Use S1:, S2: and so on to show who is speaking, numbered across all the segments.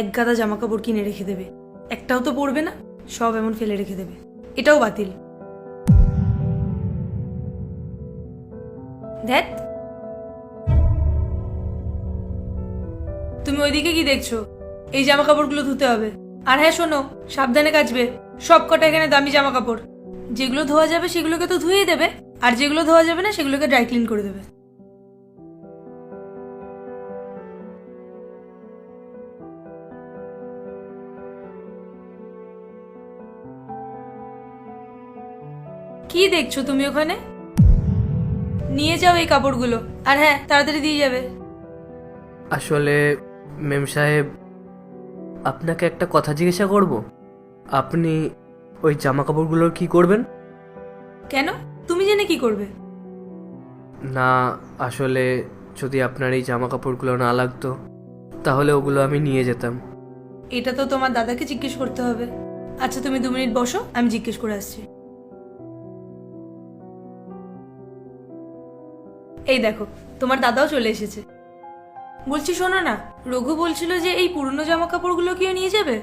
S1: এক গাদা জামা কাপড় কিনে রেখে দেবে। একটাও তো পরবে না, সব এমন ফেলে রেখে দেবে। এটাও বাতিল। দেখ তুমি ওইদিকে কি দেখছ? এই জামা কাপড়গুলো ধুতে হবে। আর হ্যাঁ শোনো, সাবধানে কাচবে। সব কটা এখানে দামি জামা কাপড় যেগুলো ধোয়া যাবে সেগুলোকে তো ধুয়েই দেবে, আর যেগুলো ধোয়া যাবে না সেগুলোকে ড্রাই ক্লিন করে দেবে। কি দেখছ তুমি ওখানে? নিয়ে যাও এই কাপড়গুলো। আর হ্যাঁ তাড়াতাড়ি দিয়ে যাবে।
S2: আসলে মেম সাহেব আপনাকে একটা কথা জিজ্ঞাসা করব। আপনি ওই জামা কাপড়গুলোর কি করবেন?
S1: কেন? তুমি জেনে কি করবে?
S2: না আসলে যদি আপনার এই জামা কাপড়গুলো না লাগতো তাহলে ওগুলো আমি নিয়ে যেতাম।
S1: এটা তো তোমার দাদাকে জিজ্ঞেস করতে হবে। আচ্ছা তুমি দু মিনিট বসো আমি জিজ্ঞেস করে আসছি। এই দেখো, তোমার দাদাও চলে এসেছে। বলছি, শোনো না, রঘু বলছিল যে এই পুরনো জামা কাপড়গুলো কেউ নিয়ে যাবে?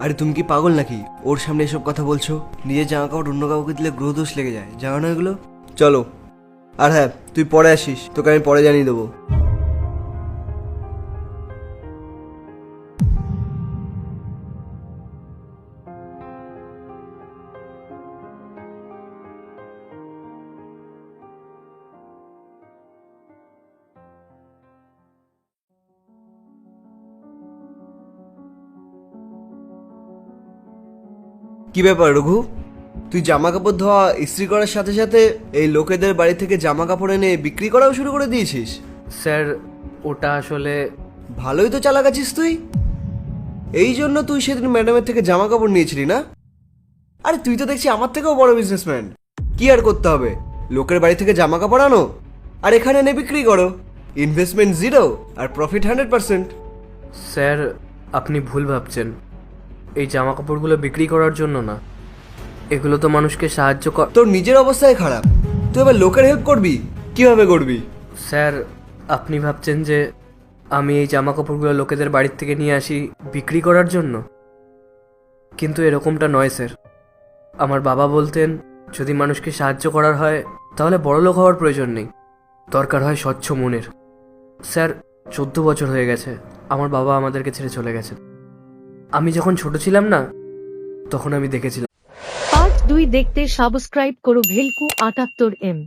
S3: আরে, তুমি কি পাগল নাকি? ওর সামনে এসব কথা বলছো? নিজের জামা কাপড় অন্য কাউকে দিলে গ্রহ দোষ লেগে যায়। জানো না এগুলো? চলো। আর হ্যাঁ তুই পরে আসিস, তোকে আমি পরে জানিয়ে দেবো। কি ব্যাপার রঘু? তুই জামা কাপড় ধোয়া ইস্ত্রি করার সাথে সাথে এই লোকেদের বাড়ি থেকে জামা কাপড় এনে বিক্রি করাও শুরু করে দিয়েছিস।
S2: স্যার ওটা আসলে
S3: ভালোই তো চালাকাছিস তুই। এই জন্য তুই সেদিন ম্যাডামের থেকে জামা কাপড় নিয়েছিলি না? আরে তুই তো দেখছি আমার থেকেও বড় বিজনেসম্যান কি আর করতে হবে? লোকের বাড়ি থেকে জামা কাপড় আনো আর এখানে এনে বিক্রি করো। ইনভেস্টমেন্ট জিরো আর প্রফিট হান্ড্রেড পার্সেন্ট
S2: স্যার আপনি ভুল ভাবছেন। এই জামা কাপড়গুলো বিক্রি করার জন্য না। এগুলো তো মানুষকে সাহায্য কর
S3: তোর নিজের অবস্থায় খারাপ। তুই এবার লোকের হেল্প করবি? কীভাবে করবি?
S2: স্যার আপনি ভাবছেন যে আমি এই জামা কাপড়গুলো লোকেদের বাড়ির থেকে নিয়ে আসি বিক্রি করার জন্য? কিন্তু এরকমটা নয় স্যার। আমার বাবা বলতেন যদি মানুষকে সাহায্য করার হয় তাহলে বড়লোক হওয়ার প্রয়োজন নেই। দরকার হয় স্বচ্ছ মনের। স্যার চোদ্দ বছর হয়ে গেছে। আমার বাবা আমাদেরকে ছেড়ে চলে গেছেন। আমি যখন ছোট ছিলাম না, তখন আমি দেখেছিলাম।
S4: পার্ট দুই দেখতে সাবস্ক্রাইব করো ভেলকু আটাত্তর এম।